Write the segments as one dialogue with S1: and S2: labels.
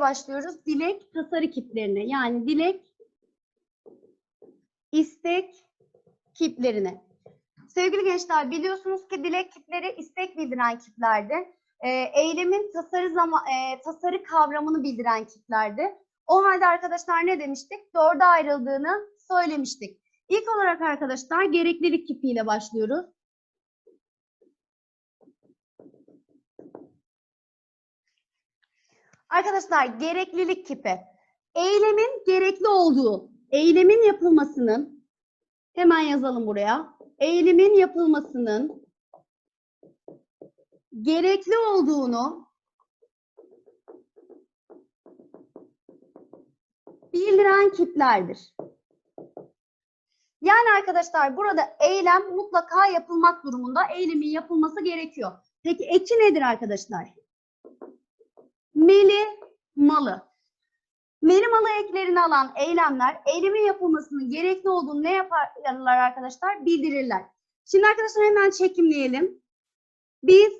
S1: başlıyoruz. Dilek tasarı kiplerine. Yani dilek istek kiplerine. Sevgili gençler biliyorsunuz ki dilek kipleri istek bildiren kiplerdi. Ee, eylemin tasarı zaman e, tasarı kavramını bildiren kiplerdi. O halde arkadaşlar ne demiştik? Dörde ayrıldığını söylemiştik. İlk olarak arkadaşlar gereklilik kipiyle başlıyoruz. Arkadaşlar gereklilik kipi. Eylemin gerekli olduğu, eylemin yapılmasının hemen yazalım buraya. Eylemin yapılmasının gerekli olduğunu bildiren kiplerdir. Yani arkadaşlar burada eylem mutlaka yapılmak durumunda. Eylemin yapılması gerekiyor. Peki eki nedir arkadaşlar? Meli, malı. Meli malı eklerini alan eylemler eylemin yapılmasının gerekli olduğunu ne yaparlar arkadaşlar? Bildirirler. Şimdi arkadaşlar hemen çekimleyelim. Biz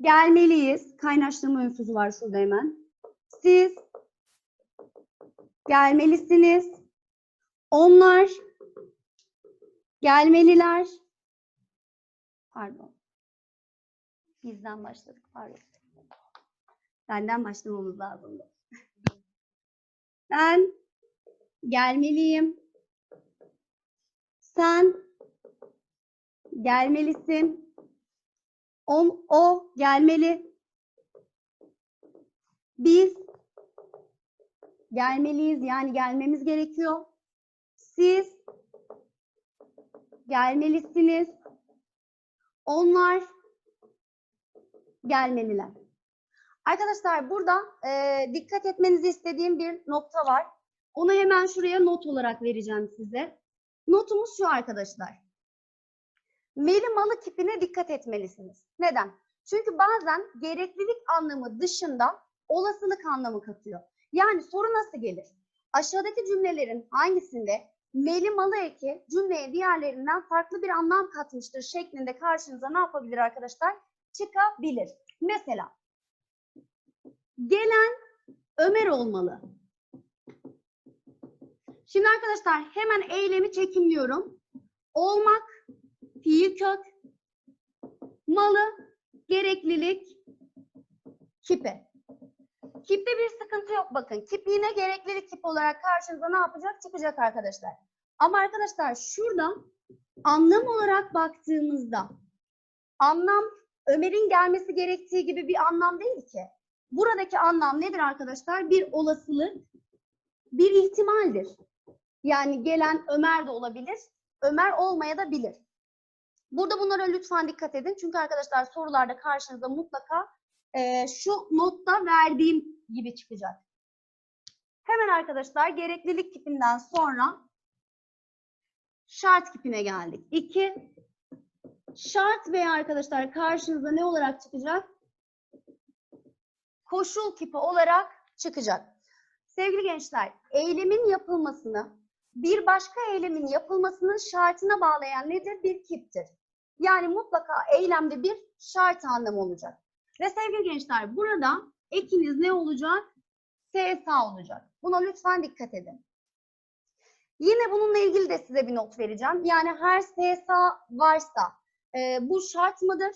S1: gelmeliyiz. Kaynaştırma ünsüzü var şurada hemen. Siz gelmelisiniz. Onlar gelmeliler. Pardon. Bizden başladık. Pardon. Benden başlamamız lazımdı. Ben gelmeliyim. Sen gelmelisin. O, o gelmeli. Biz gelmeliyiz yani gelmemiz gerekiyor. Siz gelmelisiniz. Onlar gelmeliler. Arkadaşlar burada e, dikkat etmenizi istediğim bir nokta var. Onu hemen şuraya not olarak vereceğim size. Notumuz şu arkadaşlar. Meli malı kipine dikkat etmelisiniz. Neden? Çünkü bazen gereklilik anlamı dışında olasılık anlamı katıyor. Yani soru nasıl gelir? Aşağıdaki cümlelerin hangisinde meli malı eki cümleye diğerlerinden farklı bir anlam katmıştır şeklinde karşınıza ne yapabilir arkadaşlar? Çıkabilir. Mesela gelen Ömer olmalı. Şimdi arkadaşlar hemen eylemi çekimliyorum. Olmak fiil kök malı gereklilik kipi. Kipte bir sıkıntı yok bakın. Kip yine gereklilik kip olarak karşınıza ne yapacak? Çıkacak arkadaşlar. Ama arkadaşlar şurada anlam olarak baktığımızda anlam Ömer'in gelmesi gerektiği gibi bir anlam değil ki. Buradaki anlam nedir arkadaşlar? Bir olasılık, bir ihtimaldir. Yani gelen Ömer de olabilir, Ömer olmaya da bilir. Burada bunlara lütfen dikkat edin. Çünkü arkadaşlar sorularda karşınıza mutlaka e, şu notta verdiğim gibi çıkacak. Hemen arkadaşlar gereklilik kipinden sonra şart kipine geldik. İki, şart veya arkadaşlar karşınıza ne olarak çıkacak? Koşul kipi olarak çıkacak. Sevgili gençler, eylemin yapılmasını bir başka eylemin yapılmasının şartına bağlayan nedir? Bir kiptir. Yani mutlaka eylemde bir şart anlamı olacak. Ve sevgili gençler burada ekiniz ne olacak? SSA olacak. Buna lütfen dikkat edin. Yine bununla ilgili de size bir not vereceğim. Yani her SSA varsa e, bu şart mıdır?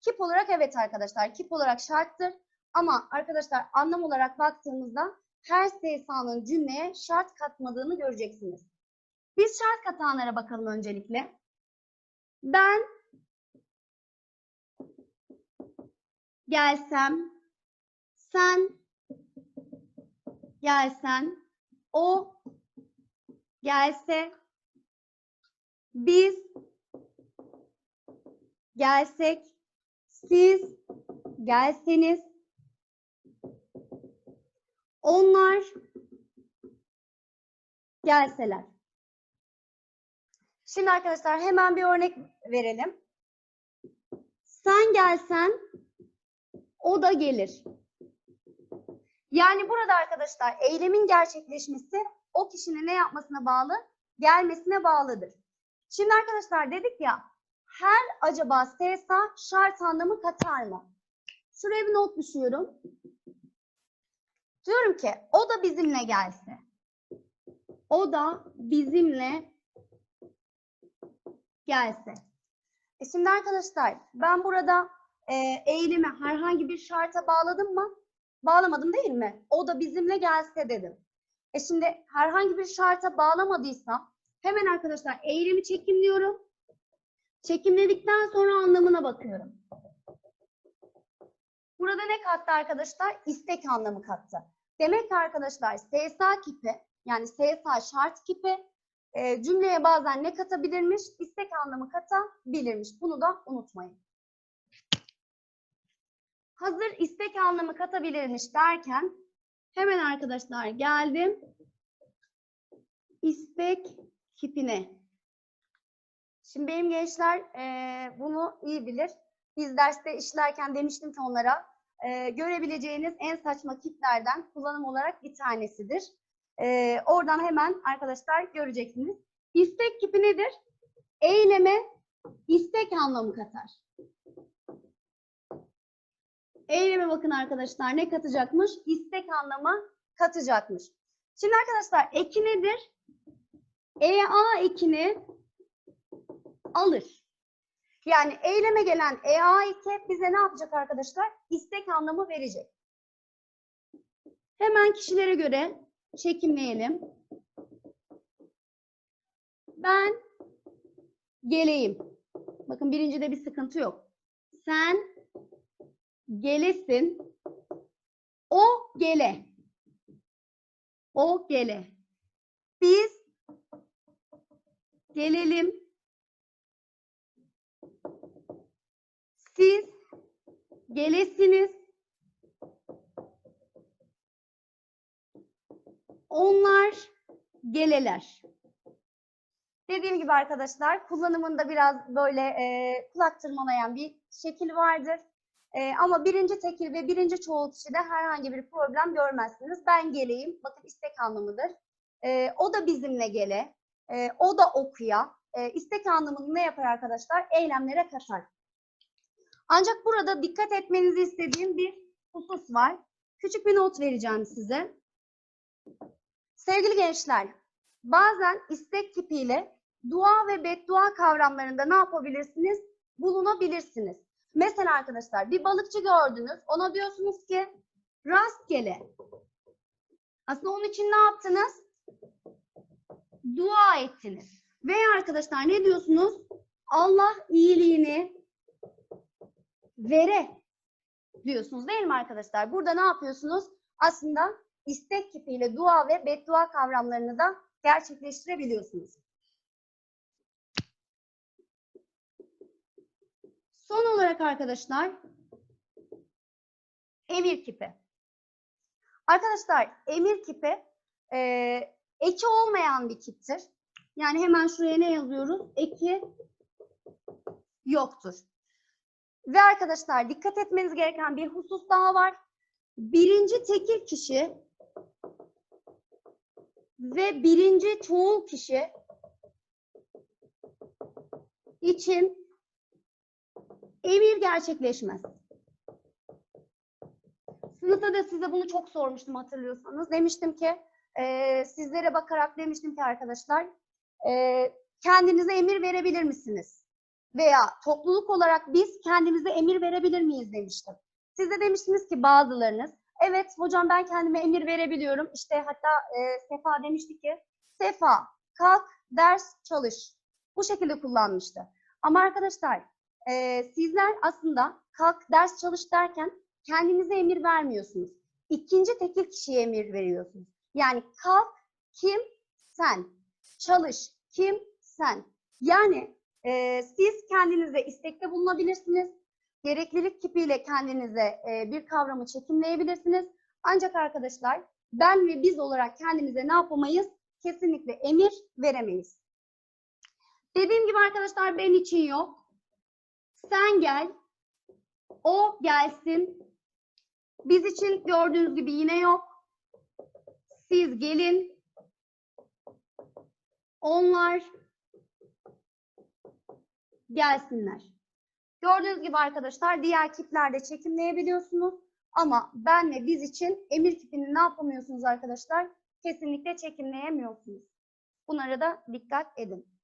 S1: Kip olarak evet arkadaşlar. Kip olarak şarttır. Ama arkadaşlar anlam olarak baktığımızda her SSA'nın cümleye şart katmadığını göreceksiniz. Biz şart katanlara bakalım öncelikle. Ben gelsem, sen gelsen, o gelse, biz gelsek, siz gelseniz, onlar gelseler. Şimdi arkadaşlar hemen bir örnek verelim. Sen gelsen o da gelir. Yani burada arkadaşlar eylemin gerçekleşmesi o kişinin ne yapmasına bağlı? Gelmesine bağlıdır. Şimdi arkadaşlar dedik ya her acaba SSA şart anlamı katar mı? Şuraya bir not düşüyorum. Diyorum ki o da bizimle gelse. O da bizimle gelse. E şimdi arkadaşlar ben burada e, eylemi herhangi bir şarta bağladım mı? Bağlamadım değil mi? O da bizimle gelse dedim. E şimdi herhangi bir şarta bağlamadıysam hemen arkadaşlar eylemi çekimliyorum. Çekimledikten sonra anlamına bakıyorum. Burada ne kattı arkadaşlar? İstek anlamı kattı. Demek ki arkadaşlar SSA kipi yani SSA şart kipi e, cümleye bazen ne katabilirmiş? İstek anlamı katabilirmiş. Bunu da unutmayın. Hazır istek anlamı katabilirmiş derken hemen arkadaşlar geldim istek kipine. Şimdi benim gençler e, bunu iyi bilir. Biz derste işlerken demiştim ki onlara e, görebileceğiniz en saçma kiplerden kullanım olarak bir tanesidir. E, oradan hemen arkadaşlar göreceksiniz. İstek kipi nedir? Eyleme istek anlamı katar. Eyleme bakın arkadaşlar ne katacakmış? İstek anlamı katacakmış. Şimdi arkadaşlar eki nedir? EA ekini alır. Yani eyleme gelen EA eki bize ne yapacak arkadaşlar? İstek anlamı verecek. Hemen kişilere göre çekimleyelim. Ben geleyim. Bakın birincide bir sıkıntı yok. Sen gelesin. O gele. O gele. Biz gelelim. Siz gelesiniz. Onlar geleler. Dediğim gibi arkadaşlar kullanımında biraz böyle e, kulak tırmalayan bir şekil vardır. E, ama birinci tekil ve birinci çoğul kişide herhangi bir problem görmezsiniz. Ben geleyim. Bakın istek anlamıdır. E, o da bizimle gele. E, o da okuya. E, istek anlamını ne yapar arkadaşlar? Eylemlere katar. Ancak burada dikkat etmenizi istediğim bir husus var. Küçük bir not vereceğim size. Sevgili gençler, bazen istek tipiyle dua ve beddua kavramlarında ne yapabilirsiniz? Bulunabilirsiniz. Mesela arkadaşlar bir balıkçı gördünüz. Ona diyorsunuz ki rastgele. Aslında onun için ne yaptınız? Dua ettiniz. Veya arkadaşlar ne diyorsunuz? Allah iyiliğini vere diyorsunuz değil mi arkadaşlar? Burada ne yapıyorsunuz? Aslında istek kipiyle dua ve beddua kavramlarını da gerçekleştirebiliyorsunuz. Son olarak arkadaşlar emir kipi. Arkadaşlar emir kipi e, eki olmayan bir kiptir. Yani hemen şuraya ne yazıyoruz? Eki yoktur. Ve arkadaşlar dikkat etmeniz gereken bir husus daha var. Birinci tekil kişi ve birinci çoğul kişi için emir gerçekleşmez. Sınıfta da size bunu çok sormuştum hatırlıyorsanız. Demiştim ki e, sizlere bakarak demiştim ki arkadaşlar e, kendinize emir verebilir misiniz? Veya topluluk olarak biz kendimize emir verebilir miyiz demiştim. Siz de demiştiniz ki bazılarınız evet hocam ben kendime emir verebiliyorum. İşte hatta e, Sefa demişti ki Sefa kalk ders çalış. Bu şekilde kullanmıştı. Ama arkadaşlar e, sizler aslında kalk ders çalış derken kendinize emir vermiyorsunuz. İkinci tekil kişiye emir veriyorsunuz. Yani kalk kim sen, çalış kim sen. Yani e, siz kendinize istekte bulunabilirsiniz. Gereklilik kipiyle kendinize e, bir kavramı çekimleyebilirsiniz. Ancak arkadaşlar ben ve biz olarak kendimize ne yapamayız? Kesinlikle emir veremeyiz. Dediğim gibi arkadaşlar ben için yok. Sen gel, o gelsin. Biz için gördüğünüz gibi yine yok. Siz gelin. Onlar gelsinler. Gördüğünüz gibi arkadaşlar diğer kiplerde çekimleyebiliyorsunuz. Ama ben ve biz için emir kipini ne yapamıyorsunuz arkadaşlar? Kesinlikle çekimleyemiyorsunuz. Bunlara da dikkat edin.